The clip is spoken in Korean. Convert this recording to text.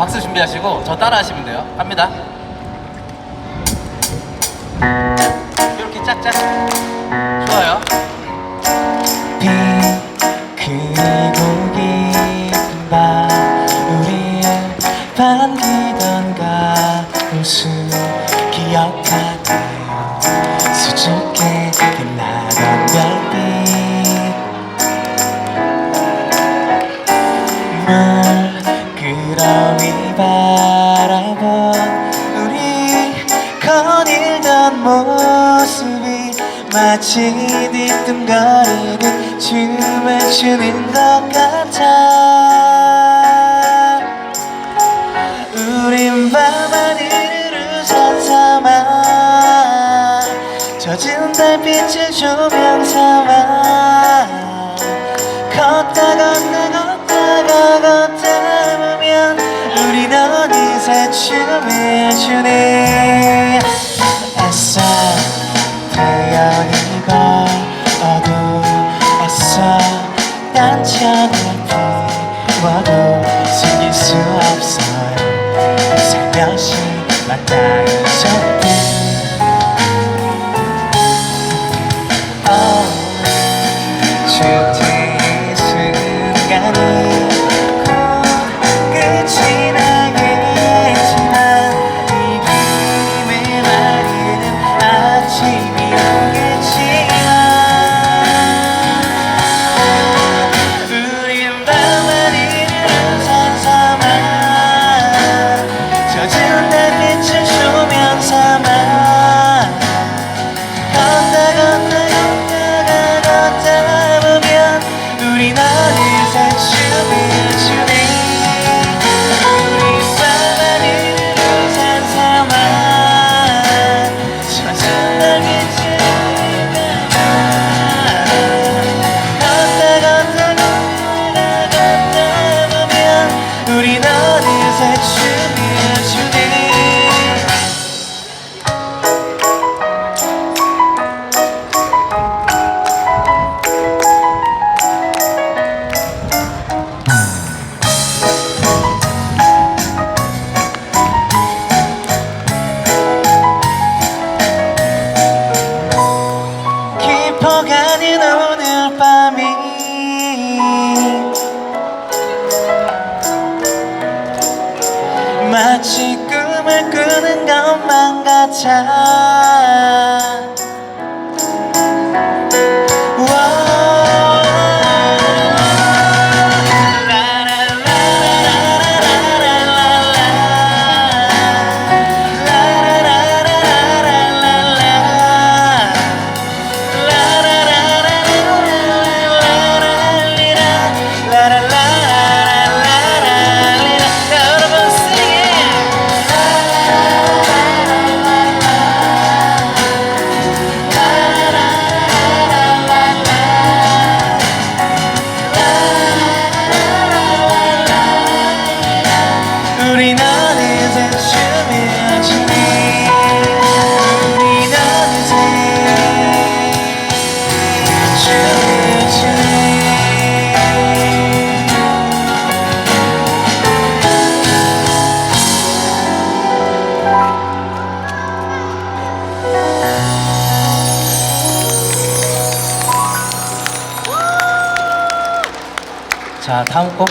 박수 준비하시고 저 따라 하시면 돼요. 갑니다. 이렇게 짝짝. 좋아요. 비 그리고 깊은 밤 우릴 반기던 가웃음 기억하나요 수줍게 빛나 바라본 우리 거닐던 모습이 마치 뒤뚱거리는 춤을 추는 것 같아. 우린 밤하늘을 우산삼아 젖은 달빛을 조명 삼아 걷다 걷다 걷다가 추네 애써 태연이고 어두웠어 단천을 피워도 숨길 수 없어요 살며시 만나는 손길 oh. 것 자, 다음 곡